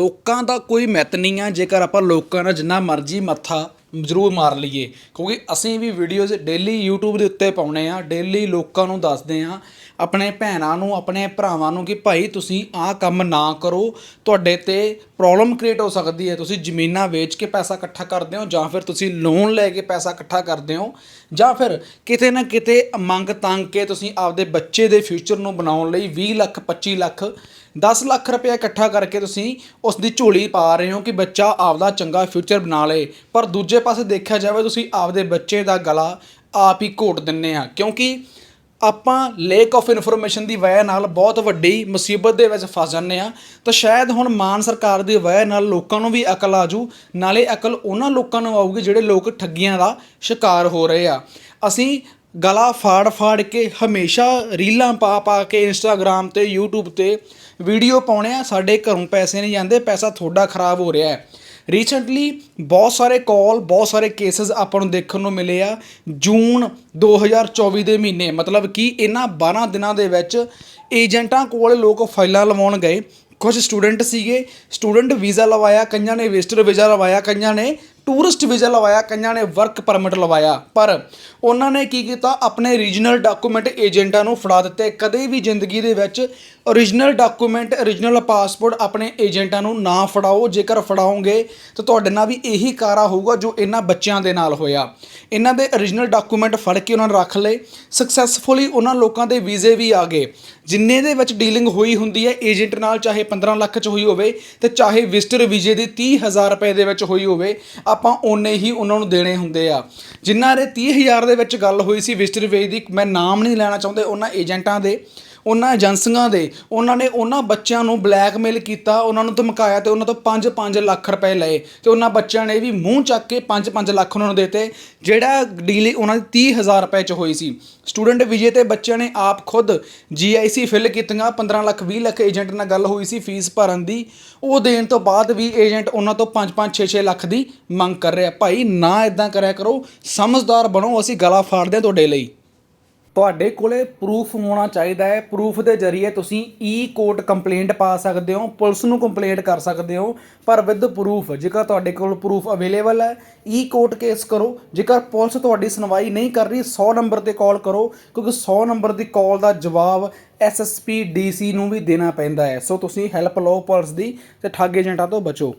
ਲੋਕਾਂ ਦਾ ਕੋਈ ਮਿੱਤ ਨਹੀਂ ਆ, ਜੇਕਰ ਆਪਾਂ ਲੋਕਾਂ ਨਾਲ ਜਿੰਨਾ ਮਰਜ਼ੀ ਮੱਥਾ ਜ਼ਰੂਰ ਮਾਰ ਲਈਏ। ਕਿਉਂਕਿ ਅਸੀਂ ਵੀ ਵੀਡੀਓਜ਼ ਡੇਲੀ YouTube ਦੇ ਉੱਤੇ ਪਾਉਣੇ ਆ ਡੇਲੀ ਲੋਕਾਂ ਨੂੰ ਦੱਸਦੇ ਆ, ਆਪਣੇ ਭੈਣਾਂ ਨੂੰ, ਆਪਣੇ ਭਰਾਵਾਂ ਨੂੰ ਕਿ ਭਾਈ ਤੁਸੀਂ ਆਹ ਕੰਮ ਨਾ ਕਰੋ, ਤੁਹਾਡੇ ਤੇ ਪ੍ਰੋਬਲਮ ਕ੍ਰੀਏਟ ਹੋ ਸਕਦੀ ਹੈ। ਤੁਸੀਂ ਜ਼ਮੀਨਾਂ ਵੇਚ ਕੇ ਪੈਸਾ ਇਕੱਠਾ ਕਰਦੇ ਹੋ, ਜਾਂ ਫਿਰ ਤੁਸੀਂ ਲੋਨ ਲੈ ਕੇ ਪੈਸਾ ਇਕੱਠਾ ਕਰਦੇ ਹੋ, ਜਾਂ ਫਿਰ ਕਿਤੇ ਨਾ ਕਿਤੇ ਮੰਗ ਤੰਗ ਕੇ ਤੁਸੀਂ ਆਪਦੇ ਬੱਚੇ ਦੇ ਫਿਊਚਰ ਨੂੰ ਬਣਾਉਣ ਲਈ 20 ਲੱਖ 25 ਲੱਖ 10 ਲੱਖ ਰੁਪਏ ਇਕੱਠਾ ਕਰਕੇ ਤੁਸੀਂ ਉਸ ਦੀ ਝੋਲੀ ਪਾ ਰਹੇ ਹੋ ਕਿ ਬੱਚਾ ਆਪਦਾ ਚੰਗਾ ਫਿਊਚਰ ਬਣਾ ਲੇ। ਪਰ ਦੂਜੇ ਪਾਸੇ ਦੇਖਿਆ ਜਾਵੇ, ਤੁਸੀਂ ਆਪਦੇ ਬੱਚੇ ਦਾ ਗਲਾ ਆਪ ਹੀ ਘੋਟ ਦਿੰਨੇ ਆ। ਕਿਉਂਕਿ ਆਪਾਂ ਲੇਕ ਆਫ ਇਨਫੋਰਮੇਸ਼ਨ ਦੀ ਵਜ੍ਹਾ ਨਾਲ ਬਹੁਤ ਵੱਡੀ ਮੁਸੀਬਤ ਦੇ ਵਿੱਚ ਫਸ ਜਾਂਦੇ ਆ। ਤਾਂ ਸ਼ਾਇਦ ਹੁਣ ਮਾਨ ਸਰਕਾਰ ਦੀ ਵਜ੍ਹਾ ਨਾਲ ਲੋਕਾਂ ਨੂੰ ਵੀ ਅਕਲ ਆ ਜੂ ਨਾਲੇ ਅਕਲ ਉਹਨਾਂ ਲੋਕਾਂ ਨੂੰ ਆਊਗੀ ਜਿਹੜੇ ਲੋਕ ਠੱਗੀਆਂ ਦਾ ਸ਼ਿਕਾਰ ਹੋ ਰਹੇ ਆ। ਅਸੀਂ ਗਲਾ ਫਾੜ ਫਾੜ ਕੇ ਹਮੇਸ਼ਾ ਰੀਲਾਂ ਪਾ ਪਾ ਕੇ ਇੰਸਟਾਗ੍ਰam ਤੇ, YouTube ਤੇ ਵੀਡੀਓ ਪਾਉਣੇ ਆ, ਸਾਡੇ ਘਰੋਂ ਪੈਸੇ ਨਹੀਂ ਜਾਂਦੇ, ਪੈਸਾ ਤੁਹਾਡਾ ਖਰਾਬ ਹੋ ਰਿਹਾ ਹੈ। ਰੀਸੈਂਟਲੀ ਬਹੁਤ ਸਾਰੇ ਕਾਲ ਬਹੁਤ ਸਾਰੇ ਕੇਸਸ ਆਪਾਂ ਨੂੰ ਦੇਖਣ ਨੂੰ ਮਿਲੇ ਆ। ਜੂਨ 2024 ਦੇ ਮਹੀਨੇ, ਮਤਲਬ ਕਿ ਇਹਨਾਂ 12 ਦਿਨਾਂ ਦੇ ਵਿੱਚ ਏਜੰਟਾਂ ਕੋਲ ਲੋਕ ਫਾਈਲਾਂ ਲਵਾਉਣ ਗਏ। ਕੁਝ ਸਟੂਡੈਂਟ ਸੀਗੇ, ਸਟੂਡੈਂਟ ਵੀਜ਼ਾ ਲਵਾਇਆ, ਕਈਆਂ ਨੇ ਵਿਜ਼ਟਰ ਵੀਜ਼ਾ ਲਵਾਇਆ, ਕਈਆਂ ਨੇ ਟੂਰਿਸਟ ਵੀਜ਼ਾ ਲਵਾਇਆ, ਕਈਆਂ ਨੇ ਵਰਕ ਪਰਮਿਟ ਲਵਾਇਆ, ਪਰ ਉਹਨਾਂ ਨੇ ਕੀ ਕੀਤਾ? ਆਪਣੇ ਰੀਜਨਲ ਡਾਕੂਮੈਂਟ ਏਜੰਟਾਂ ਨੂੰ ਫੜਾ ਦਿੱਤੇ। ਕਦੇ ਵੀ ਜ਼ਿੰਦਗੀ ਦੇ ਵਿੱਚ ਓਰੀਜਨਲ ਡਾਕੂਮੈਂਟ ਓਰੀਜਨਲ ਪਾਸਪੋਰਟ ਆਪਣੇ ਏਜੰਟਾਂ ਨੂੰ ਨਾ ਫੜਾਓ। ਜੇਕਰ ਫੜਾਓਗੇ, ਤਾਂ ਤੁਹਾਡੇ ਨਾਲ ਵੀ ਇਹੀ ਕਾਰਾ ਹੋਊਗਾ ਜੋ ਇਹਨਾਂ ਬੱਚਿਆਂ ਦੇ ਨਾਲ ਹੋਇਆ। ਇਹਨਾਂ ਦੇ ਓਰੀਜਨਲ ਡਾਕੂਮੈਂਟ ਫੜ ਕੇ ਉਹਨਾਂ ਨੇ ਰੱਖ ਲਏ। ਸਕਸੈਸਫੁਲੀ ਉਹਨਾਂ ਲੋਕਾਂ ਦੇ ਵੀਜ਼ੇ ਵੀ ਆ ਗਏ। ਜਿੰਨੇ ਦੇ ਵਿੱਚ ਡੀਲਿੰਗ ਹੋਈ ਹੁੰਦੀ ਹੈ, ਏਜੰਟ ਨਾਲ ਚਾਹੇ 15 ਲੱਖ ਚ ਹੋਈ ਹੋਵੇ, ਤੇ ਚਾਹੇ ਵਿਜ਼ਟਰ ਵੀਜ਼ੇ ਦੀ 30000 ਰੁਪਏ ਦੇ ਵਿੱਚ ਹੋਈ ਹੋਵੇ ਆਪਾਂ ਓਨੇ ਹੀ ਉਹਨਾਂ ਨੂੰ ਦੇਣੇ ਹੁੰਦੇ ਆ। ਜਿਨ੍ਹਾਂ ਦੇ 30000 ਦੇ ਵਿੱਚ ਗੱਲ ਹੋਈ ਸੀ ਵਿਜ਼ਟਰ ਵੀਜ਼ੇ ਦੀ, ਮੈਂ ਨਾਮ ਨਹੀਂ ਲੈਣਾ ਚਾਹੁੰਦੇ ਉਹਨਾਂ ਏਜੰਟਾਂ ਦੇ। ਉਹਨਾਂ ਏਜੰਸੀਆਂ ਦੇ, ਉਹਨਾਂ ਨੇ ਉਹਨਾਂ ਬੱਚਿਆਂ ਨੂੰ ਬਲੈਕਮੇਲ ਕੀਤਾ, ਉਹਨਾਂ ਨੂੰ ਧਮਕਾਇਆ ਤੇ ਉਹਨਾਂ ਤੋਂ 5-5 ਲੱਖ ਰੁਪਏ ਲਏ ਤੇ ਉਹਨਾਂ ਬੱਚਿਆਂ ਨੇ ਵੀ ਮੂੰਹ ਚੱਕ ਕੇ 5-5 ਲੱਖ ਉਹਨਾਂ ਨੂੰ ਦਿੱਤੇ, ਜਿਹੜਾ ਡੀਲ ਉਹਨਾਂ ਦੀ 30000 ਰੁਪਏ ਚ ਹੋਈ ਸੀ। ਸਟੂਡੈਂਟ ਵਿਜੇ ਤੇ ਬੱਚਿਆਂ ਨੇ ਆਪ ਖੁਦ ਜੀਆਈਸੀ ਫਿਲ ਕੀਤੀਆਂ 15 ਲੱਖ 20 ਲੱਖ ਏਜੰਟ ਨਾਲ ਗੱਲ ਹੋਈ ਸੀ ਫੀਸ ਭਰਨ ਦੀ, ਉਹ ਦੇਣ ਤੋਂ ਬਾਅਦ ਵੀ ਏਜੰਟ ਉਹਨਾਂ ਤੋਂ 5-5 6-6 ਲੱਖ ਦੀ ਮੰਗ ਕਰ ਰਿਹਾ, ਭਾਈ ਨਾ ਇਦਾਂ ਕਰਿਆ ਕਰੋ, ਸਮਝਦਾਰ ਬਣੋ, ਅਸੀਂ ਗਲਾ ਫਾੜਦੇ ਹਾਂ ਤੁਹਾਡੇ ਲਈ। ਤੁਹਾਡੇ ਕੋਲੇ ਪ੍ਰੂਫ ਹੋਣਾ ਚਾਹੀਦਾ ਹੈ। ਪ੍ਰੂਫ ਦੇ ਜ਼ਰੀਏ ਤੁਸੀਂ ਈ ਕੋਰਟ ਕੰਪਲੇਂਟ ਪਾ ਸਕਦੇ ਹੋ, ਪੁਲਿਸ ਨੂੰ ਕੰਪਲੇਂਟ ਕਰ ਸਕਦੇ ਹੋ, ਪਰ ਵਿਦ ਪ੍ਰੂਫ ਜੇਕਰ ਤੁਹਾਡੇ ਕੋਲ ਪ੍ਰੂਫ ਅਵੇਲੇਬਲ ਹੈ ਈ ਕੋਰਟ ਕੇਸ ਕਰੋ। ਜੇਕਰ ਪੁਲਿਸ ਤੁਹਾਡੀ ਸੁਣਵਾਈ ਨਹੀਂ ਕਰ ਰਹੀ 100 ਨੰਬਰ ਤੇ ਕਾਲ ਕਰੋ, ਕਿਉਂਕਿ 100 ਨੰਬਰ ਦੀ ਕਾਲ ਦਾ ਜਵਾਬ ਐਸਐਸਪੀ ਡੀਸੀ ਨੂੰ ਵੀ ਦੇਣਾ ਪੈਂਦਾ ਹੈ। ਸੋ ਤੁਸੀਂ ਹੈਲਪ ਲਓ ਪੁਲਿਸ ਦੀ ਤੇ ਠੱਗ ਏਜੰਟਾਂ ਤੋਂ ਬਚੋ।